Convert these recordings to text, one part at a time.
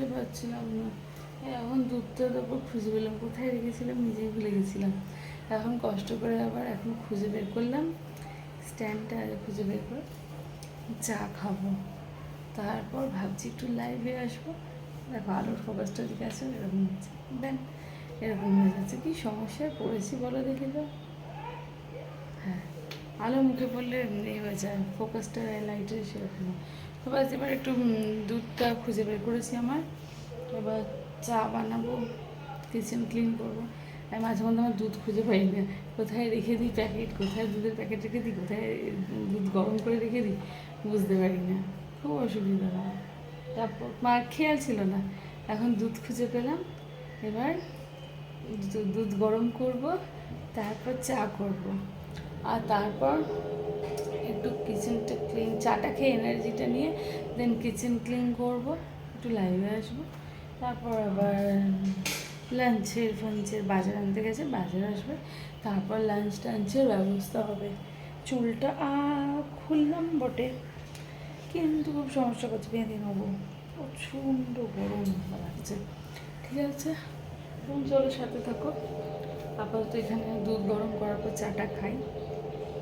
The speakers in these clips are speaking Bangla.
খুঁজে পাচ্ছিলাম না। এখন দুধটা তারপর খুঁজে পেলাম। কোথায় রেখেছিলাম? নিজেই ভুলে গেছিলাম। এখন কষ্ট করে আবার এখন খুঁজে বের করলাম। স্ট্যান্ডটা খুঁজে বের করে। চা খাব। তারপর ভাবছি একটু লাইভে আসব। দেখো, আলোর ফোকাসটা দিকে আছে, এরকম হচ্ছে। দেন, এরকম হয়ে যাচ্ছে। কি সমস্যায় পড়েছি বলো দেখি তো। হ্যাঁ আলো মুখে পড়লে এই হয়ে যায়। ফোকাসটা লাইটের সেরকম। বাস, এবার একটু দুধটা খুঁজে বের করেছি আমার। এবার চা বানাবো কিচেন ক্লিন করব। আমি মাঝে মধ্যে আমার দুধ খুঁজে পাই না। কোথায় রেখে দিই প্যাকেট কোথায় দুধের প্যাকেট রেখে দিই? কোথায় দুধ গরম করে রেখে দিই? বুঝতে পারি না। খুব অসুবিধা হয়। তারপর মার খেয়াল ছিল না। এখন দুধ খুঁজে পেলাম। এবার দুধ গরম করব, তারপর চা করব। আর তারপর একটু কিচেনটা ক্লিন চাটা খেয়ে এনার্জিটা নিয়ে দেন কিচেন ক্লিন করব, একটু লাইভে আসব। তারপর আবার লাঞ্চের ফাঞ্চের বাজার আনতে গেছে, বাজার আসবে। তারপর লাঞ্চ টাঞ্চের ব্যবস্থা হবে। চুলটা খুললাম বটে। কিন্তু খুব সমস্যা করছে, বেঁধে নেব। প্রচণ্ড গরম লাগছে। ঠিক আছে? তুমি চলো সাথে থাকো। আপাতত এখানে দুধ গরম করার পর চাটা খাই।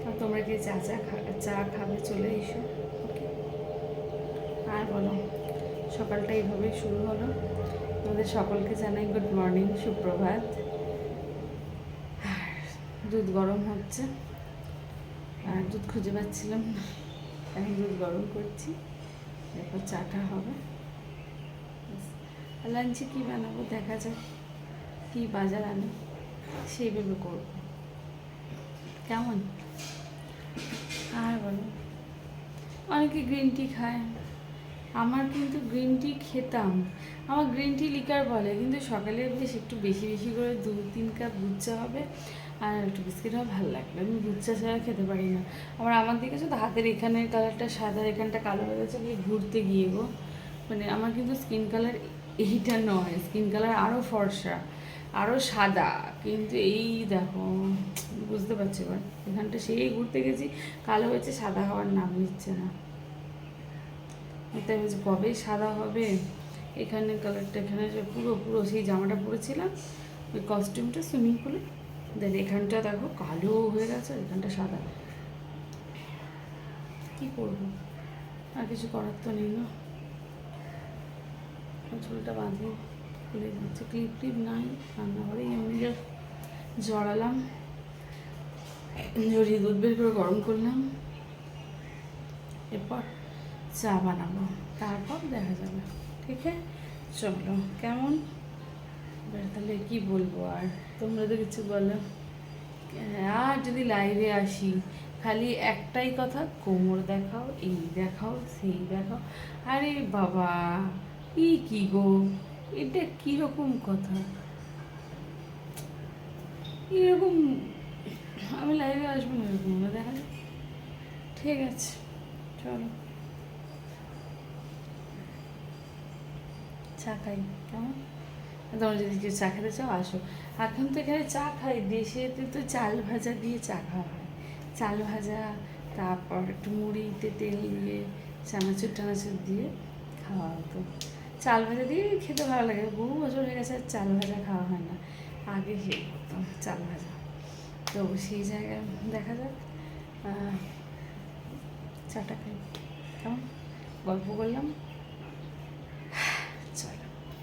আর তোমরা কি চা চা চা খাবে চলে এসো, ওকে? আর বলো, সকালটা এইভাবেই শুরু হলো। তোমাদের সকলকে জানাই গুড মর্নিং সুপ্রভাত। দুধ গরম হচ্ছে। আর দুধ খুঁজে পাচ্ছিলাম আমি দুধ গরম করছি। এরপর চাটা হবে। লাঞ্চে কী বানাবো দেখা যাক। কী বাজার আনে, সেইভাবে করব। কেমন? অনেকে গ্রিন টি খায়। আমার কিন্তু গ্রিন টি খেতাম। আমার গ্রিন টি লিকার বলে, কিন্তু সকালে বেশ একটু বেশি বেশি করে দু তিন কাপ দুধ হবে আর একটু বিস্কিট হবে, ভালো লাগবে। আমি চা ছাড়া খেতে পারি না। আবার আমার দিকে শুধু হাতের এখানের কালারটা সাদা এখানটা কালো হয়ে গেছে গিয়ে ঘুরতে গিয়ে গো। মানে আমার কিন্তু স্কিন কালার এইটা নয় স্কিন কালার আরও ফর্সা আরও সাদা। কিন্তু এই দেখো, বুঝতে পারছি এবার? এখানটা সেই ঘুরতে গেছি, কালো হয়েছে, সাদা হওয়ার নাম নিচ্ছে না। তাই বলছি কবে সাদা হবে? এখানে কালারটা এখানে পুরো পুরো সেই জামাটা পরেছিলাম। ওই কস্টিউমটা সুইমিং পুলে দেন এখানটা দেখো কালো হয়ে গেছে, এখানটা সাদা। কি করব? আর কিছু করার তো নেই না। চুলটা বাঁধি, খুলে যাচ্ছে ক্লিপ ক্লিপ নাই রান্নাঘরে এমনি জড়ালাম। জড়িয়ে দুধ বের করে গরম করলাম। এরপর চা বানাবো। তারপর দেখা যাবে, ঠিক আছে? চলো, কেমন? তাহলে কি বলব আর? তোমরা তো কিছু বলো। আর যদি লাইভে আসি, খালি একটাই কথা, কোমর দেখাও, এই দেখাও, সেই দেখাও। আরে বাবা, ই কি গো? এটা কীরকম কথা? এরকম, আমি লাইভে আসব না এরকম দেখা। ঠিক আছে, চলো। চা খাই কেমন? তোমরা যদি কেউ চা খেতে চাও, আসো। এখন তো এখানে চা খাই, দেশেতে তো চাল ভাজা দিয়ে চা খাওয়া হয়। চাল ভাজা, তারপর একটু মুড়িতে তেল দিয়ে, চানাচুর টানাচুর দিয়ে খাওয়া হতো। চাল ভাজা দিয়ে খেতে ভালো লাগে। বহু বছর হয়ে গেছে আর চাল ভাজা খাওয়া হয় না। আগে খেয়ে করতাম চাল ভাজা? তো সেই জায়গায় দেখা যাক চাটা খাই। কেমন? গল্প করলাম।